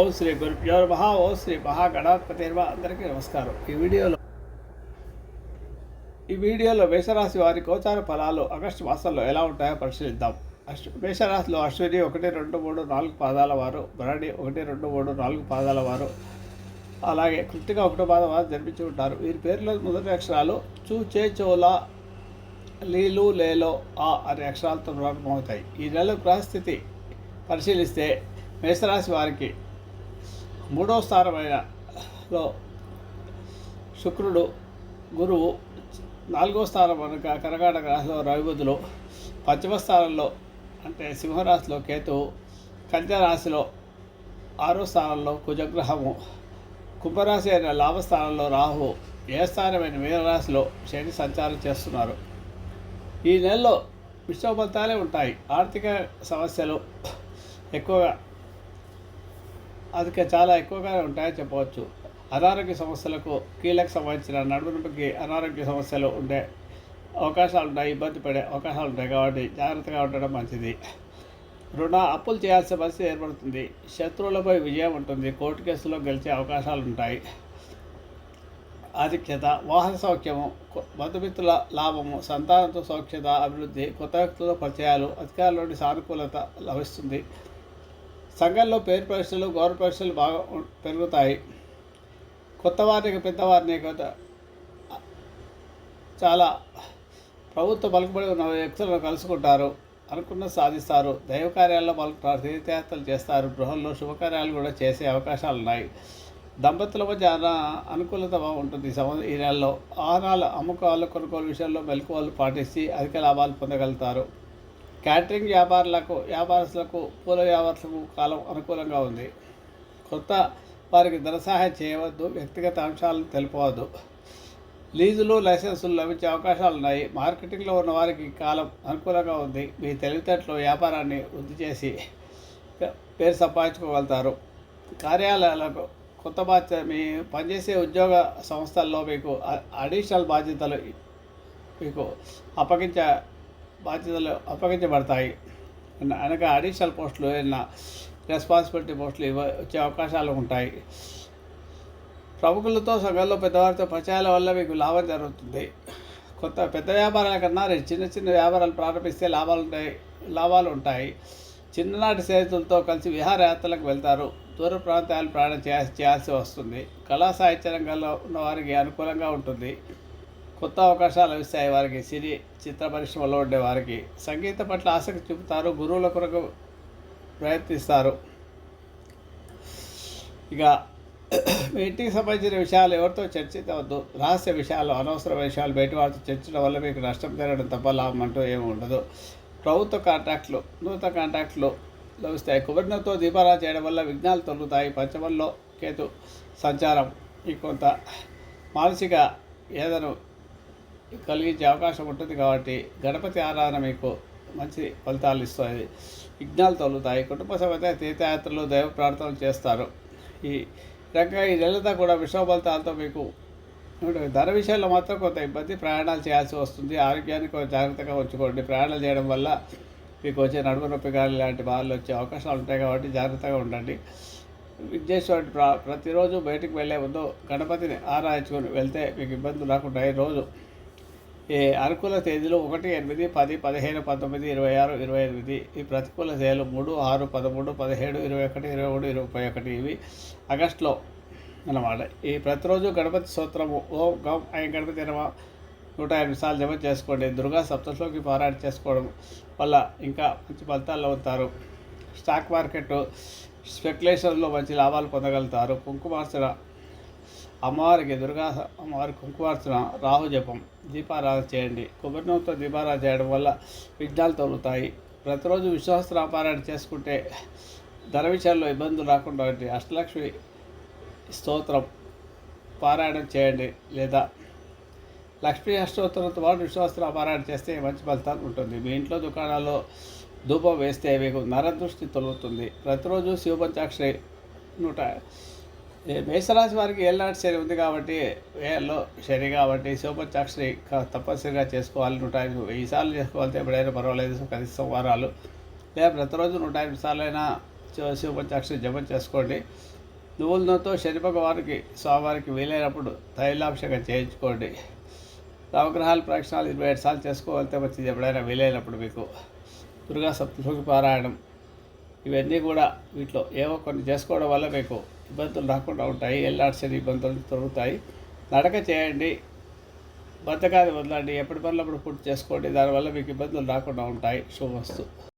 ఓం శ్రీ గురుభ్యో మహా ఓం శ్రీ మహా నమః. అందరికీ నమస్కారం. ఈ వీడియోలో ఈ వీడియోలో మేషరాశి వారి గోచార ఫలాలు ఆగస్టు మాసంలో ఎలా ఉంటాయో పరిశీలిద్దాం. అశ్వ మేషరాశిలో అశ్విని ఒకటి రెండు మూడు నాలుగు పాదాల వారు భరణి ఒకటి రెండు మూడు నాలుగు పాదాల వారు అలాగే కృతిక ఒకటో పాదం వారు జన్మించి ఉంటారు. వీరి పేర్లో మొదటి అక్షరాలు చూ చే చోలా లీలు లేలో ఆ అనే అక్షరాలతో ప్రారంభమవుతాయి ఈ నెల గ్రహస్థితి పరిశీలిస్తే మేషరాశి వారికి మూడవ స్థానమైన లో శుక్రుడు గురువు నాలుగో స్థానం కనుక కర్కాటక రాశిలో రవిబుధులు పంచమ స్థానంలో అంటే సింహరాశిలో కేతువు కంచరాశిలో రాశిలో ఆరో స్థానంలో కుజగ్రహము కుంభరాశి అయిన లాభస్థానంలో రాహు ఏ స్థానమైన మీనరాశిలో శని సంచారం చేస్తున్నారు. ఈ నెలలో విశ్వ ఉంటాయి. ఆర్థిక సమస్యలు ఎక్కువగా అధిక చాలా ఎక్కువగానే ఉంటాయని చెప్పవచ్చు. అనారోగ్య సమస్యలకు కీళ్ళకు సంబంధించిన నడుముకి అనారోగ్య సమస్యలు ఉండే అవకాశాలు ఉంటాయి ఇబ్బంది పడే అవకాశాలు ఉంటాయి కాబట్టి జాగ్రత్తగా ఉండడం మంచిది. రుణ అప్పులు చేయాల్సిన పరిస్థితి ఏర్పడుతుంది. శత్రువులపై విజయం ఉంటుంది. కోర్టు కేసులో గెలిచే అవకాశాలు ఉంటాయి. ఆధిక్యత వాహన సౌఖ్యము కొ- బంధుమిత్రుల లాభము సంతానంతో సౌఖ్యత అభివృద్ధి కొత్త వ్యక్తులతో పరిచయాలు అధికారుల నుండి సానుకూలత లభిస్తుంది. సంఘంలో పేరు పరీక్షలు గౌరవ పరీక్షలు బాగా పెరుగుతాయి. కొత్త వారికి పెద్దవారిని కొత్త చాలా ప్రభుత్వ పలుకుబడి ఉన్న వ్యక్తులను కలుసుకుంటారు అనుకున్న సాధిస్తారు. దైవ కార్యాల్లో పాల్గొంటారు తీర్థయాత్రలు చేస్తారు. గృహంలో శుభకార్యాలు కూడా చేసే అవకాశాలు ఉన్నాయి. దంపతుల మధ్య అనుకూలత ఉంటుంది ఈ నెలలో. ఆహారాలు అమ్మకాలు కొనుగోలు విషయంలో మెలకువలు పాటించి అధిక లాభాలు పొందగలుగుతారు. క్యాటరింగ్ వ్యాపారులకు వ్యాపారస్తులకు పూల వ్యాపారులకు కాలం అనుకూలంగా ఉంది. కొత్త వారికి ధన సహాయం చేయవద్దు వ్యక్తిగత అంశాలను తెలుపవద్దు. లీజులు లైసెన్సులు లభించే అవకాశాలు ఉన్నాయి. మార్కెటింగ్లో ఉన్న వారికి కాలం అనుకూలంగా ఉంది. మీ తెలివితేటలో వ్యాపారాన్ని వృద్ధి చేసి పేరు సంపాదించుకోగలుగుతారు. కార్యాలయాలకు కొత్త బాధ్యత మీ పనిచేసే ఉద్యోగ సంస్థల్లో మీకు అడిషనల్ బాధ్యతలు మీకు అప్పగించ బాధ్యతలు అప్పగించబడతాయి. అనగా అడిషనల్ పోస్టులు ఏదైనా రెస్పాన్సిబిలిటీ పోస్టులు ఇవ్వ వచ్చే అవకాశాలు ఉంటాయి. ప్రముఖులతో సంఘంలో పెద్దవారితో పరిచయాల వల్ల మీకు లాభం జరుగుతుంది. కొత్త పెద్ద వ్యాపారాల కన్నా చిన్న చిన్న వ్యాపారాలు ప్రారంభిస్తే లాభాలు ఉంటాయి లాభాలు ఉంటాయి. చిన్ననాటి స్నేహితులతో కలిసి విహారయాత్రలకు వెళ్తారు. దూర ప్రాంతాలు ప్రయాణం చేయాల్సి వస్తుంది. కళా సాహిత్య రంగంలో ఉన్న వారికి అనుకూలంగా ఉంటుంది. కొత్త అవకాశాలు లభిస్తాయి వారికి. సిరి చిత్ర పరిశ్రమలో ఉండే వారికి. సంగీత పట్ల ఆసక్తి చూపుతారు గురువుల కొరకు ప్రయత్నిస్తారు. ఇక మీ ఇంటికి సంబంధించిన విషయాలు ఎవరితో చర్చించవద్దు. రహస్య విషయాలు అనవసర విషయాలు బయట వారితో చర్చించడం వల్ల మీకు నష్టం జరగడం తప్ప లాభం అంటూ ఏమి ఉండదు. ప్రభుత్వ కాంట్రాక్టులు నూతన కాంట్రాక్టులు లభిస్తాయి. కుబరినతో దీపారా చేయడం వల్ల విఘ్నాలు తొలుగుతాయి. పంచమంలో కేతు సంచారం ఈ కొంత మానసిక ఏదను కలిగించే అవకాశం ఉంటుంది కాబట్టి గణపతి ఆరాధన మీకు మంచి ఫలితాలు ఇస్తుంది విఘ్నాలు తొలుగుతాయి కుటుంబ సమేత తీర్థయాత్రలు దైవ ప్రార్థనలు చేస్తారు. ఈ రకంగా ఈ నెలతో కూడా విశ్వఫలితాలతో ఫలితాలతో మీకు ధర విషయంలో మాత్రం కొంత ఇబ్బంది. ప్రయాణాలు చేయాల్సి వస్తుంది. ఆరోగ్యాన్ని కొంచెం జాగ్రత్తగా ఉంచుకోండి. ప్రయాణాలు చేయడం వల్ల మీకు వచ్చే నడుము నొప్పి కానీ ఇలాంటి బాధలు వచ్చే అవకాశాలు ఉంటాయి కాబట్టి జాగ్రత్తగా ఉండండి. విఘ్నేశ్వరుడు ప్రతిరోజు బయటికి వెళ్ళే ముందు గణపతిని ఆరాధించుకొని వెళ్తే మీకు ఇబ్బందులు రాకుండా రోజు ఈ అనుకూల తేదీలు ఒకటి ఎనిమిది పది పదిహేను పంతొమ్మిది ఇరవై ఆరు ఇరవై ఎనిమిది. ఈ ప్రతికూల తేదీలు మూడు ఆరు పదమూడు పదిహేడు ఇరవై ఒకటి ఇరవై మూడు ఇరవై ఒకటి. ఇవి ఆగస్టులో అన్నమాట. ఈ ప్రతిరోజు గణపతి స్తోత్రము ఓం గం ఆయన గణపతి నమ నూట ఎనిమిది సార్లు జమ చేసుకోండి. దుర్గా సప్తశ్లోకి పారాయణ చేసుకోవడం వల్ల ఇంకా మంచి ఫలితాల్లో అవుతారు స్టాక్ మార్కెట్ స్పెక్యులేషన్లో మంచి లాభాలు పొందగలుగుతారు. కుంకుమార్చన అమ్మవారికి దుర్గా అమ్మవారి కుంకుమార్చన రాహు జపం దీపారాధన చేయండి. కొబ్బరినూతో దీపారాధన చేయడం వల్ల విఘ్నాలు తొలుగుతాయి. ప్రతిరోజు విశ్వాసరాపారాయణ చేసుకుంటే ధర విషయాల్లో ఇబ్బందులు రాకుండా ఉంటాయి అష్టలక్ష్మి స్తోత్రం పారాయణం చేయండి లేదా లక్ష్మీ అష్టోత్తరంతో పాటు విశ్వాసరా పారాయణ చేస్తే మంచి ఫలితాలు ఉంటుంది. మీ ఇంట్లో దుకాణాల్లో ధూపం వేస్తే మీకు నరదృష్టి తొలుగుతుంది. ప్రతిరోజు శివపంచాక్షరి నూట మేషరాశి వారికి ఏళ్ళనాటి శని ఉంది కాబట్టి ఏళ్ళలో శని కాబట్టి శివపంచాక్షరి తప్పనిసరిగా చేసుకోవాలి. నూట ఎనిమిది వెయ్యి సార్లు చేసుకోవాలి ఎప్పుడైనా పర్వాలేదు. కనీసం వారాలు లేదా ప్రతిరోజు నూట ఎనిమిది సార్లు అయినా శివపంచాక్షరి జపం చేసుకోండి. నువ్వుల నూనెతో శని భగవానికి స్వామివారికి వీలైనప్పుడు తైలాభిషేకం చేయించుకోండి. నవగ్రహాల ప్రక్షణాలు ఇరవై ఏడు సార్లు చేసుకోగలితే మంచిది. ఎప్పుడైనా వీలైనప్పుడు మీకు దుర్గా సప్తశోకి పారాయణం ఇవన్నీ కూడా వీటిలో ఏవో కొన్ని చేసుకోవడం వల్ల మీకు ఇబ్బందులు రాకుండా ఉంటాయి. ఎల్లాడ్సరి ఇబ్బందులు తొలుగుతాయి. నడక చేయండి. బద్దకాన్ని వదలండి. ఎప్పటి పనులప్పుడు పూర్తి చేసుకోండి. దానివల్ల మీకు ఇబ్బందులు రాకుండా ఉంటాయి. శుభవస్తు